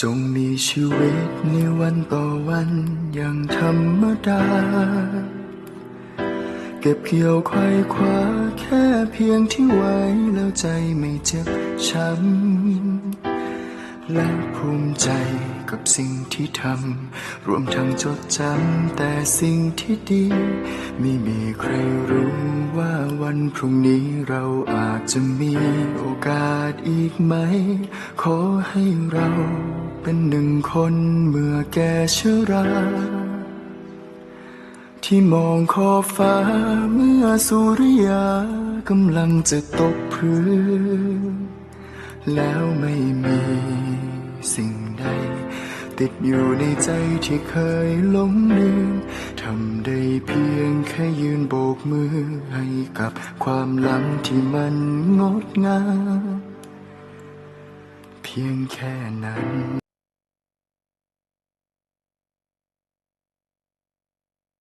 จงมีชีวิตในวันต่อวันอย่างธรรมดา เก็บเกี่ยวควายคว้าแค่เพียงที่ไว้แล้วใจไม่เจ็บช้ำและภูมิใจกับสิ่งที่ทำรวมทั้งจดจำแต่สิ่งที่ดี ไม่มีใครรู้ว่าวันพรุ่งนี้เราอาจจะมีโอกาสอีกไหม ขอให้เราเป็นหนึ่งคนเมื่อแก่ชรา ที่มองขอบฟ้าเมื่อสุริยากำลังจะตกพื้น แล้วไม่มีสิ่งใด ติดอยู่ในใจที่เคยหลงลืม ทำได้เพียงแค่ยืนโบกมือให้กับความหลังที่มันงดงามเพียงแค่นั้น